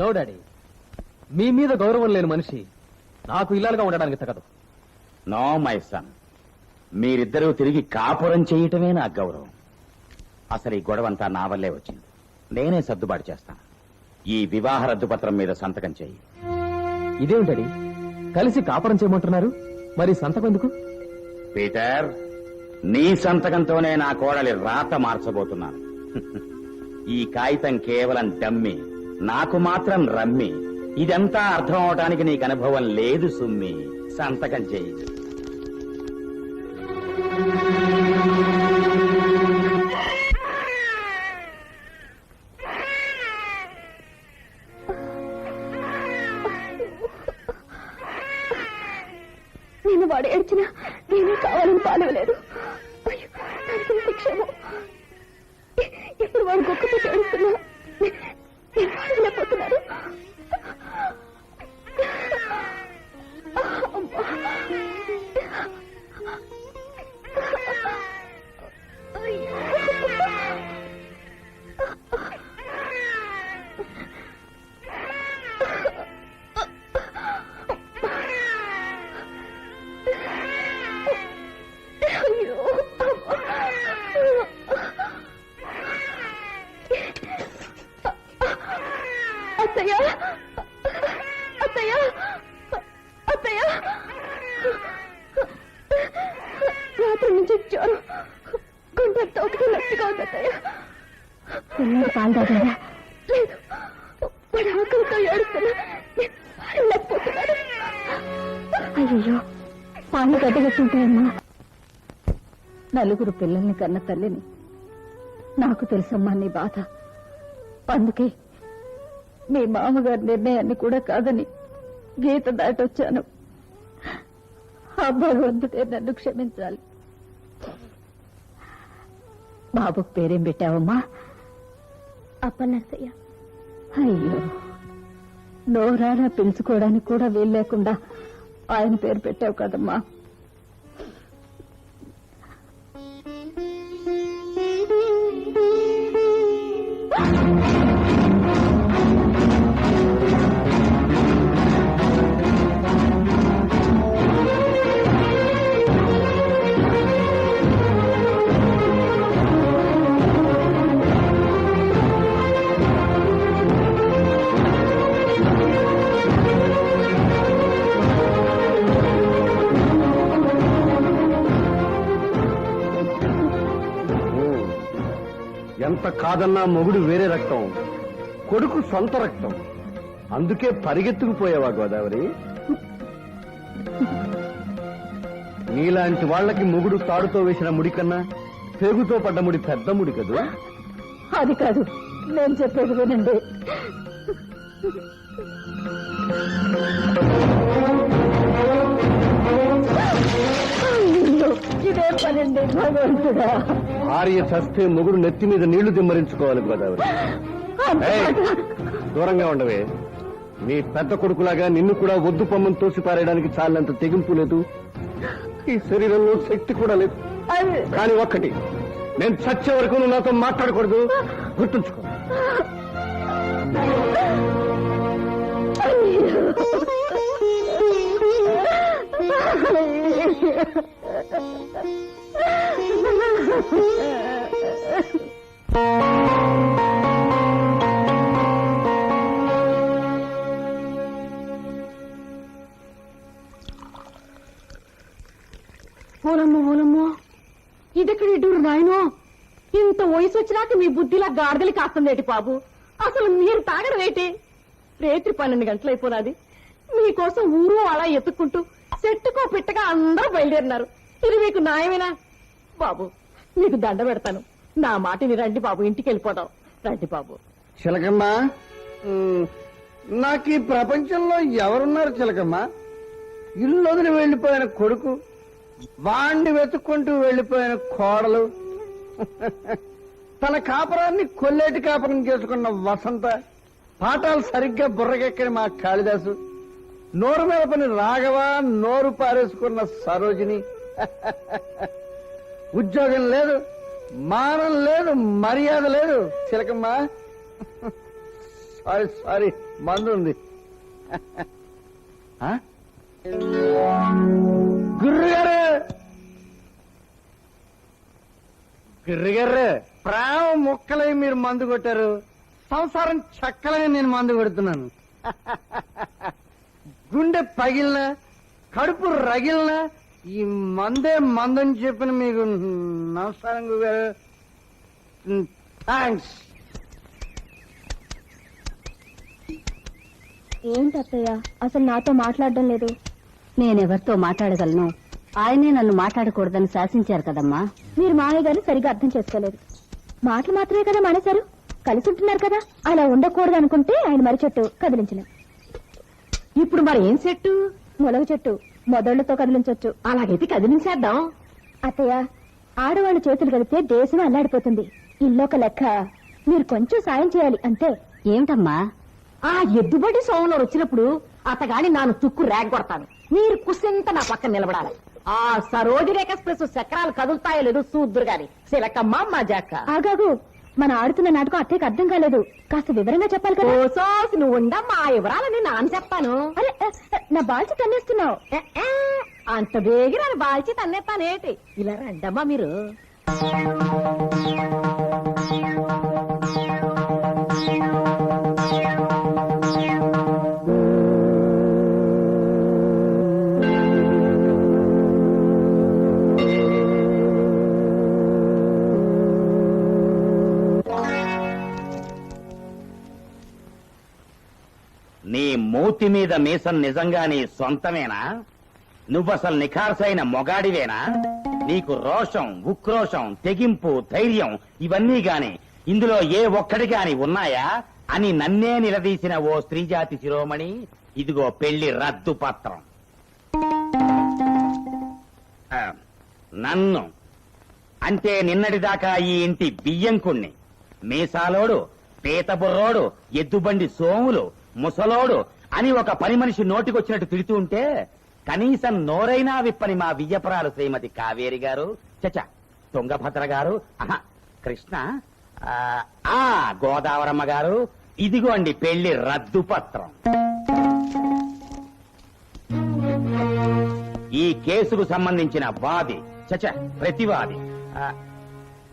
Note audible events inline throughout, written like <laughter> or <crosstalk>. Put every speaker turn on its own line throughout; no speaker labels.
No daddy మీ మీద గౌరవం లేని మనిషి నాకు ఇల్లాలుగా ఉండడానికి తగదు.
నో మై సన్ మీరిద్దరూ తిరిగి కాపురం చేయటమే నా గౌరవం. అసలు ఈ గొడవంతా నా వల్లే వచ్చింది. నేనే సర్దుబాటు చేస్తాను. ఈ వివాహ రద్దుపత్రం మీద సంతకం చేయి.
ఇదేం డాడీ కలిసి కాపురం చేయమంటున్నారు? మరి సంతకం ఎందుకు?
పీటర్ నీ సంతకంతోనే నా కోడలి రాత మార్చబోతున్నాను. <laughs> ఈ కాగితం కేవలం డమ్మి. నాకు మాత్రం రమ్మి. ఇదంతా అర్థం అవటానికి నీకు అనుభవం లేదు సుమ్మి. సంతకం చెయ్యి
నేను వాడు ఏడ్చినా Oh. పిల్లలు పాలు తాగారా లేదు. ఆకలితో ఏడుస్తున్నా. అయ్యో పాలు గడ్డగట్టుంటాయమ్మా నలుగురు పిల్లల్ని కన్న తల్లిని. నాకు తెలుసమ్మా నీ బాధ. అందుకే మీ మామగారి నిర్ణయాన్ని కూడా కాదని గీత దాటొచ్చాను. ఆ భగవంతుడే నన్ను క్షమించాలి. బాబుకు పేరేం పెట్టావమ్మా? అప్పనర్సయ్య అయ్యో నోరారా పిలుచుకోవడానికి కూడా వీలు లేకుండా ఆయన పేరు పెట్టావు కదమ్మా.
ఎంత కాదన్నా మొగుడు వేరే రక్తం. కొడుకు సొంత రక్తం. అందుకే పరిగెత్తుకుపోయావా గోదావరి? నీలాంటి వాళ్ళకి మొగుడు తాడుతో వేసిన ముడి కన్నా పేగుతో పడ్డ ముడి పెద్ద ముడి కదూ?
అది కాదు నేను చెప్పేది వినండి. భగవంతుడా.
భార్య చస్తే మొగుడు నెత్తి మీద నీళ్ళు దిమ్మరించుకోవాలి గోదావరి. ఏయ్, దూరంగా ఉండవే. నీ పెద్ద కొడుకులాగా నిన్ను కూడా ఒద్దు పొమ్మను తోసి పారేయడానికి చాలంత తెగింపు లేదు. ఈ శరీరంలో శక్తి కూడా లేదు.
అది
కానీ ఒక్కటి నేను చచ్చే వరకు నువ్వు నాతో మాట్లాడకూడదు. గుర్తుంచుకో.
ఓలమ్మో ఓలమ్మో. ఇదెక్కడ ఇడ్డూరు నాయనో? ఇంత వయసు వచ్చినాక మీ బుద్ధిలా గాడిదలి కాస్తుందేటి బాబు? అసలు మీరు తాగడం ఏంటి? రేత్రి పన్నెండు గంటలు మీకోసం ఊరు అలా ఎత్తుక్కుంటూ చెట్టుకో పిట్టగా అందరూ బయలుదేరినారు. ఇది మీకు న్యాయమేనా? బాబు మీకు దండ పెడతాను. నా మాటని రండి బాబు ఇంటికి వెళ్ళిపోదాం రండి బాబు.
చిలకమ్మ నాకు ఈ ప్రపంచంలో ఎవరున్నారు చిలకమ్మ? ఇల్లు వదిలి వెళ్ళిపోయిన కొడుకు వాణ్ణి వెతుక్కుంటూ వెళ్ళిపోయిన కోడలు తన కాపురాన్ని కొల్లేటి కాపురం చేసుకున్న వసంత పాఠాలు సరిగ్గా బుర్రకెక్కని మా కాళిదాసు నోరు మీద పని రాఘవ నోరు పారేసుకున్న సరోజిని ఉద్యోగం లేదు మానం లేదు మర్యాద లేదు. చిలకమ్మ.
సారీ సారీ మందు ఉంది.
ఆ?
గుర్రుగారు! గుర్రుగారు ప్రేమ ముక్కలై మీరు మందు కొట్టారు. సంసారం చక్కలై నేను మందు కొడుతున్నాను. గుండె పగిలిన కడుపు రగిలిన ఈ మందే మందని చెప్పిన మీకు నమస్కారం గురుగారు. థ్యాంక్స్
ఏంటి అత్తయ్య అసలు నాతో మాట్లాడడం లేదు.
నేనెవరితో మాట్లాడగలను? ఆయనే నన్ను మాట్లాడకూడదని శాసించారు కదమ్మా.
మీరు మామయ్య గారిని సరిగా అర్థం చేసుకోలేదు. మాటలు మాత్రమే కదా మానేశారు? కలిసి ఉంటున్నారు కదా? అలా ఉండకూడదు అనుకుంటే ఆయన మరి చెట్టు కదిలించలేదు.
ఇప్పుడు మరి ఏం సెట్టు?
మొలగ చెట్టు. మొదళ్ళతో కదిలించొచ్చు.
అలాగైతే కదిలించేద్దాం.
అత్తయ్య ఆడవాళ్ళు చేతులు కలిపితే దేశం అల్లాడిపోతుంది. ఇల్లొక లెక్క. మీరు కొంచెం సాయం చేయాలి అంతే.
ఏమిటమ్మా? ఆ ఎద్దుబడి సోమలో వచ్చినప్పుడు అతగాని నాను తుక్కు రేగొడతాను. మీరు కుసింత నా పక్కన నిలబడాలి. ఆ సరోజిని ఎక్స్ప్రెస్ చక్రాలు కదులుతాయో లేదో చూద్దురు గాని సిలకమ్మ మా జాక్క.
ఆగాగు. మన ఆడుతున్న నాటకం అత్తయ్యకి అర్థం కాలేదు. కాస్త వివరంగా చెప్పాలి కదా.
ఓసోసి నువ్వు ఉండమ్మా వివరాలని నాన్న చెప్తాను
అరే ఏ, ఏ, నా బాల్చి తన్నేస్తున్నావు.
ఏ, ఏ, అంత బేగి నన్ను బాల్చి తన్నేస్తానేటి? ఇలా రండమ్మా మీరు.
నీ మూతి మీద మీసం నిజంగా నీ సొంతమేనా? నువ్వసలు నిఖార్సైన మొగాడివేనా? నీకు రోషం ఉక్రోషం తెగింపు ధైర్యం ఇవన్నీ గాని ఇందులో ఏ ఒక్కడి గాని ఉన్నాయా? అని నన్నే నిలదీసిన ఓ స్త్రీజాతి శిరోమణి ఇదిగో పెళ్ళి రద్దు పత్రం. ఆ, నన్ను. అంటే నిన్నటిదాకా ఈ ఇంటి బియ్యంకుణ్ణి మీసాలోడు పీతబుర్రోడు ఎద్దుబండి సోములు ముసలోడు అని ఒక పని మనిషి నోటికొచ్చినట్టు తిడుతూ ఉంటే కనీసం నోరైనా విప్పని మా వియ్యపురాలు శ్రీమతి కావేరి గారు చచ తుంగభద్ర గారు ఆహా, కృష్ణ ఆ, ఆ గోదావరమ్మ గారు ఇదిగోండి పెళ్ళి రద్దు పత్రం ఈ కేసుకు సంబంధించిన వాది చచ ప్రతివాది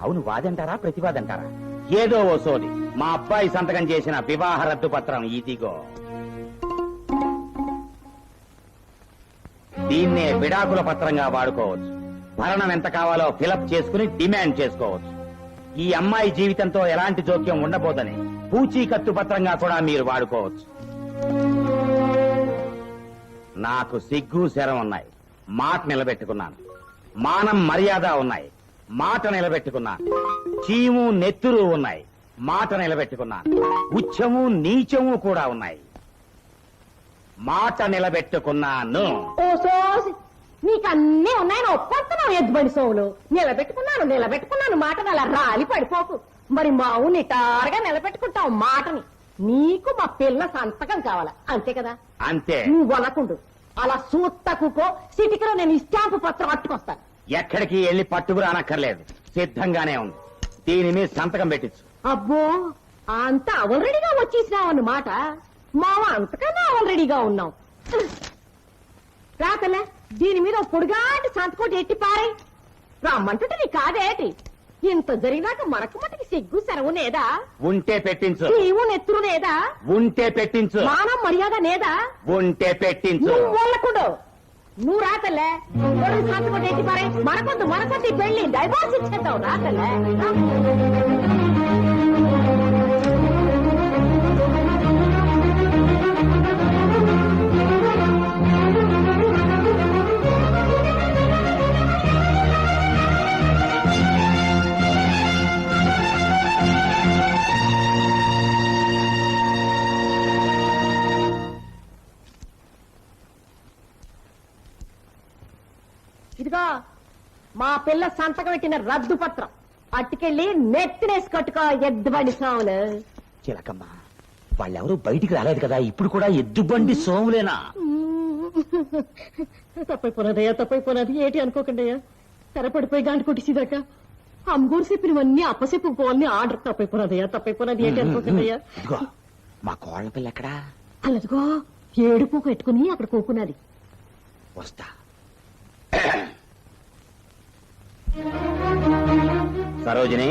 అవును వాదంటారా ప్రతివాదంటారా? ఏదో ఓ సోది. మా అబ్బాయి సంతకం చేసిన వివాహ రద్దు పత్రం ఇదిగో. దీన్నే విడాకుల పత్రంగా వాడుకోవచ్చు. భరణం ఎంత కావాలో ఫిలప్ చేసుకుని డిమాండ్ చేసుకోవచ్చు. ఈ అమ్మాయి జీవితంతో ఎలాంటి జోక్యం ఉండబోదని పూచీకత్తు పత్రంగా కూడా మీరు వాడుకోవచ్చు. నాకు సిగ్గు శరం ఉన్నాయి. మాట నిలబెట్టుకున్నాను. మానం మర్యాద ఉన్నాయి. మాట నిలబెట్టుకున్నాను చీము నెత్తురు ఉన్నాయి. మాట నిలబెట్టుకున్నాను ఉచ్చము నీచము కూడా ఉన్నాయి. మాట నిలబెట్టుకున్నాను.
ఓ సోసి నీకు అన్నీ ఉన్నాయని ఒప్పొస్తున్నావు ఎద్దుబడి సోములు. నిలబెట్టుకున్నాను నిలబెట్టుకున్నాను మాటను అలా రాలి పడిపోకు. మరి మావు నిటారుగా నిలబెట్టుకుంటావు మాటని. నీకు మా పిల్ల సంతకం కావాలా? అంతే కదా?
అంతే.
నువ్వు వనకుండు అలా సూత్తకుకో సిటికలో నేను ఇష్టాంపు పత్రం అట్టుకొస్తాను.
ఎక్కడికి వెళ్ళి పట్టుకురా అనక్కర్లేదు సిద్ధంగానే ఉంది. దీని మీద సంతకం పెట్టించు.
అబ్బో అంత అవలరెడీగా వచ్చేసినావన్నమాట మావ అంతకన్నా అవలరెడీగా ఉన్నాం రాకలే దీని మీద పొడుగాటి సంతకోటి ఎట్టి పారే. రమ్మంటుంటే నీ కాదేటి ఇంత జరిగినాక మనకు మటుకి సిగ్గు సెలవు నేదా?
ఉంటే పెట్టించు.
నీవు నెత్తురు నేదా?
ఉంటే పెట్టించు.
మానం మర్యాద నేదా?
ఉంటే పెట్టించు.
వాళ్ళకుడు నువ్వు రాకలే పొడుగు సంతకోటి ఎట్టి పారే మనకొద్దు మనకొద్దు ఈ పెళ్ళి డైవర్స్ ఇచ్చేద్దాం రాకలే మా పిల్ల సంతకం పెట్టిన రద్దు పత్రం. అట్టుకెళ్ళి నెత్తినేసి కట్టుకో ఎద్దుబడి సాములు.
చిలకమ్మ వాళ్ళెవరూ బయటికి రాలేదు కదా ఇప్పుడు కూడా ఎద్దుబండి సోములేనా?
తప్పైపోనదయ్యా తప్పైపోనది. ఏటి అనుకోకండి తెరపడిపోయి గాంటి కొట్టిసిదాకా? అమ్మగూరు చెప్పినవన్నీ అప్పసెప్పు పోవాలని ఆర్డర్ తప్పైపోనదయ్యా తప్పైపోనది. ఏంటి అనుకోకండి అయ్యా
ఇదిగో మా కోళ్ళ పిల్ల ఎక్కడా?
అల్లదిగో ఏడుపు పెట్టుకుని అక్కడ కూకున్నది.
వస్తా. సరోజిని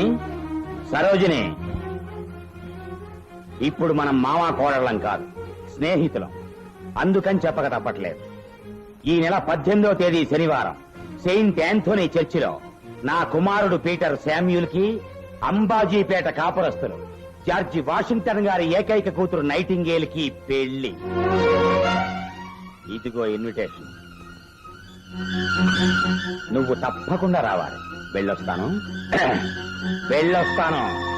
సరోజిని. ఇప్పుడు మనం మావా కోడళ్ళం కాదు స్నేహితులం. అందుకని చెప్పక తప్పట్లేదు. ఈ నెల పద్దెనిమిదో తేదీ శనివారం సెయింట్ యాంథోనీ చర్చిలో నా కుమారుడు పీటర్ శామ్యూల్కి అంబాజీపేట కాపురస్తులు జార్జి వాషింగ్టన్ గారి ఏకైక కూతురు నైటింగేల్కి పెళ్ళి ఇదిగో ఇన్విటేషన్. నువ్వు తప్పకుండా రావాలి. వెళ్ళొస్తాను. <clears throat> వెళ్ళొస్తాను.